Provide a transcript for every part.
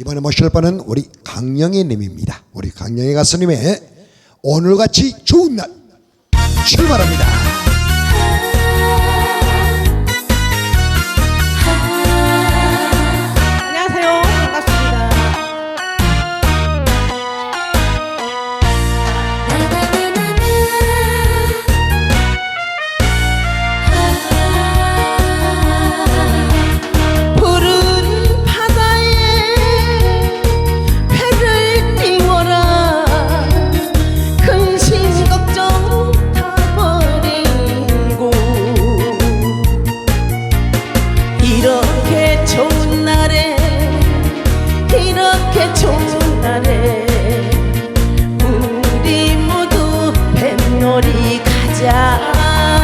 이번에 모실 분은 우리 강영애 님입니다. 우리 강영애 가수님의 오늘같이 좋은 날 출발합니다. down.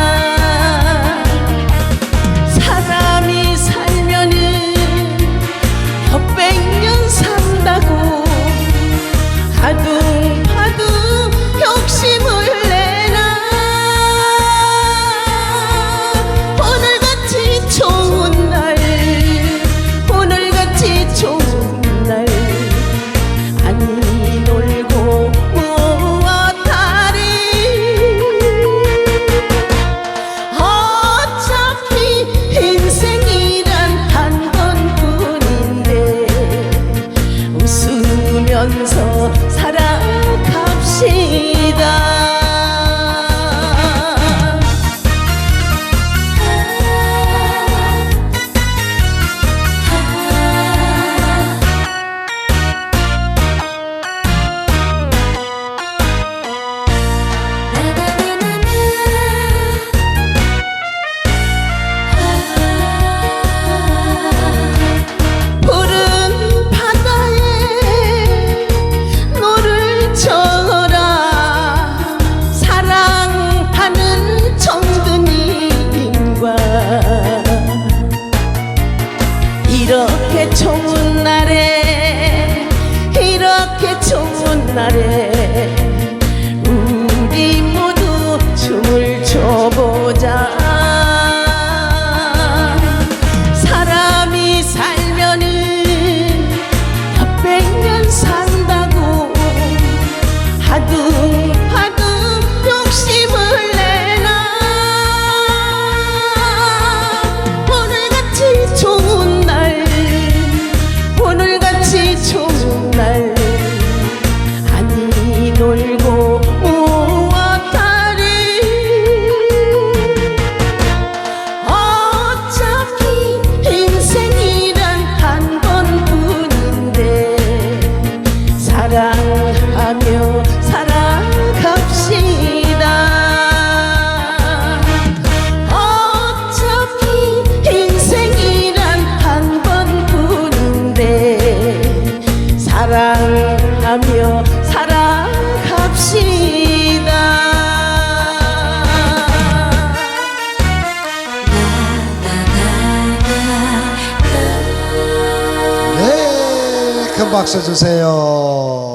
이렇게 좋은 날에 이렇게 좋은 날에. 큰 박수 주세요.